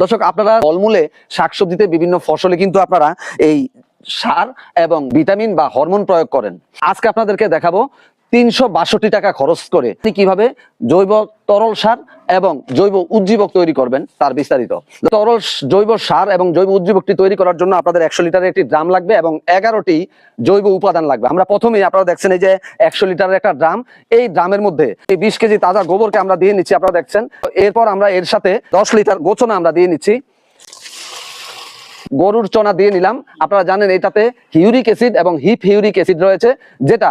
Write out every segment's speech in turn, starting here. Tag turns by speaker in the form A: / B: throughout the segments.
A: দর্শক, আপনারা ফলমূলে শাকসবজিতে বিভিন্ন ফসলে কিন্তু আপনারা এই সার এবং ভিটামিন বা হরমোন প্রয়োগ করেন। আজকে আপনাদেরকে দেখাবো তিনশো বাষট্টি টাকা খরচ করে কীভাবে জৈব তরল সার এবং জৈব উজ্জীবক তৈরি করবেন তার বিস্তারিত। তরল জৈব সার এবং জৈব উজ্জীবকটি তৈরি করার জন্য আপনাদের একশো লিটারের একটি ড্রাম লাগবে এবং এগারোটি জৈব উপাদান লাগবে। আমরা প্রথমেই আপনারা দেখছেন এই যে একশো লিটারের একটা ড্রাম। এই ড্রামের মধ্যে এই বিশ কেজি তাজা গোবরকে আমরা দিয়ে নিচ্ছি, আপনারা দেখছেন। এরপর আমরা এর সাথে দশ লিটার গোচনা আমরা দিয়ে নিচ্ছি। গরুর চনা দিয়ে নিলাম। আপনারা জানেন এটাতে হিউরিক অ্যাসিড এবং হিপ হিউরিক অ্যাসিড রয়েছে, যেটা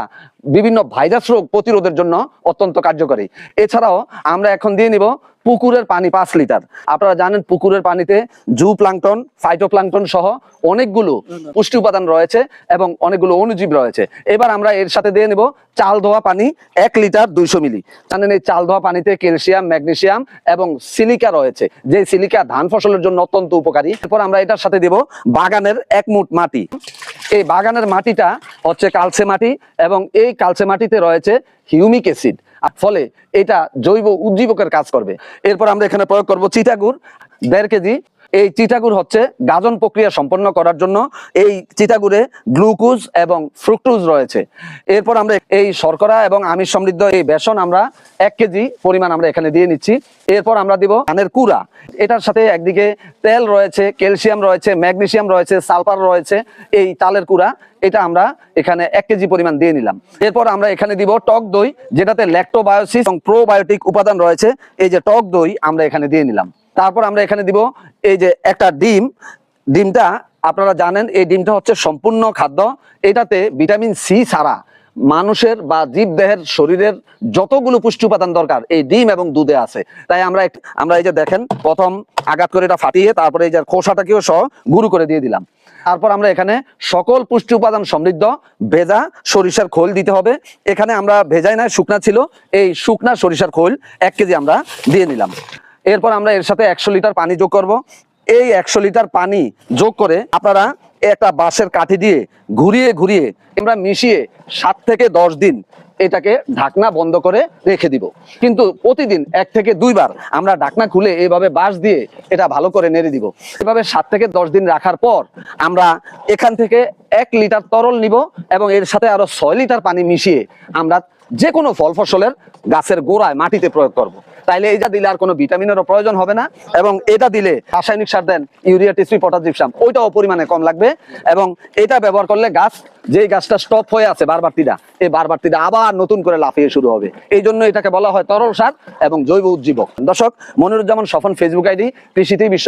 A: বিভিন্ন ভাইরাস রোগ প্রতিরোধের জন্য অত্যন্ত কার্যকরী। এছাড়াও আমরা এখন দিয়ে নিব পুকুরের পানি পাঁচ লিটার। আপনারা জানেন পুকুরের পানিতে জু প্লাংটন ফাইটোপ্লাংটন সহ অনেকগুলো পুষ্টি উপাদান রয়েছে এবং অনেকগুলো অনুজীব রয়েছে। এবার আমরা এর সাথে দিয়ে নেব চাল ধোয়া পানি এক লিটার দুইশো মিলি। জানেন এই চাল ধোয়া পানিতে ক্যালসিয়াম ম্যাগনেসিয়াম এবং সিলিকা রয়েছে। যে সিলিকা ধান ফসলের জন্য অত্যন্ত উপকারী। এরপর আমরা এটার সাথে দেব বাগানের এক মুঠ মাটি। এই বাগানের মাটিটা হচ্ছে কালসে মাটি এবং এই কালসে মাটিতে রয়েছে হিউমিক অ্যাসিড। ফলে এটা জৈব উজ্জীবকের কাজ করবে। এরপর আমরা এখানে প্রয়োগ করব চিতাগুড় দেড় কেজি এই চিটাগুড় হচ্ছে গাজন প্রক্রিয়া সম্পন্ন করার জন্য এই চিটাগুড়ে গ্লুকোজ এবং ফ্রুক্টোজ রয়েছে। এরপর আমরা এই শর্করা এবং আমিষ সমৃদ্ধ এই বেসন আমরা এক কেজি পরিমাণ আমরা এখানে দিয়ে নিচ্ছি। এরপর আমরা দিব ধানের কুড়া। এটার সাথে একদিকে তেল রয়েছে, ক্যালসিয়াম রয়েছে, ম্যাগনেসিয়াম রয়েছে, সালফার রয়েছে, এই তালের কুড়া। এটা আমরা এখানে এক কেজি পরিমাণ দিয়ে নিলাম। এরপর আমরা এখানে দিব টক দই, যেটাতে ল্যাক্টোবায়োসিস এবং প্রোবায়োটিক উপাদান রয়েছে। এই যে টক দই আমরা এখানে দিয়ে নিলাম। তারপর আমরা এখানে দিব এই যে একটা ডিম। ডিমটা আপনারা জানেন, এই ডিমটা হচ্ছে সম্পূর্ণ খাদ্য। এটাতে ভিটামিন সি ছাড়া মানুষের বা জীবদেহের শরীরের যতগুলো পুষ্টি উপাদান দরকার, এই ডিম এবং দুধে আছে। তাই আমরা আমরা এই যে দেখেন, প্রথম আঘাত করে এটা ফাটিয়ে তারপরে এই যে খোসাটাকেও সহ গুঁড়ো করে দিয়ে দিলাম। তারপর আমরা এখানে সকল পুষ্টি উপাদান সমৃদ্ধ ভেজা সরিষার খোল দিতে হবে। এখানে আমরা ভেজাই না শুকনা ছিল। এই শুকনা সরিষার খোল এক কেজি আমরা দিয়ে নিলাম। এরপর আমরা এর সাথে একশো লিটার পানি যোগ করব। এই একশো লিটার পানি যোগ করে আপনারা একটা বাঁশের কাঠি দিয়ে ঘুরিয়ে ঘুরিয়ে আমরা মিশিয়ে সাত থেকে দশ দিন এটাকে ঢাকনা বন্ধ করে রেখে দিব। কিন্তু প্রতিদিন এক থেকে দুইবার আমরা ঢাকনা খুলে এইভাবে বাঁশ দিয়ে এটা ভালো করে নেড়ে দিব। এভাবে সাত থেকে দশ দিন রাখার পর আমরা এখান থেকে এক লিটার তরল নিব এবং এর সাথে আরও ছয় লিটার পানি মিশিয়ে আমরা যে কোনো ফল ফসলের গাছের গোড়ায় মাটিতে প্রয়োগ করব। তাইলে এটা দিলে আর কোনো ভিটামিনেরও প্রয়োজন হবে না। এবং এটা দিলে রাসায়নিক সার দেন, ইউরিয়া টিসি পটাশ, জিপসাম, ওইটাও পরিমাণে কম লাগবে। এবং এটা ব্যবহার করলে গাছ, যেই গাছটা স্টপ হয়ে আছে বারবারটিটা এই বারবারটিটা আবার নতুন করে লাফিয়ে শুরু হবে। এই জন্য এটাকে বলা হয় তরল সার এবং জৈব উজ্জীবক। দর্শক, মনিরুজ্জামান সফন ফেসবুক আইডি কৃষিতে বিশ্ব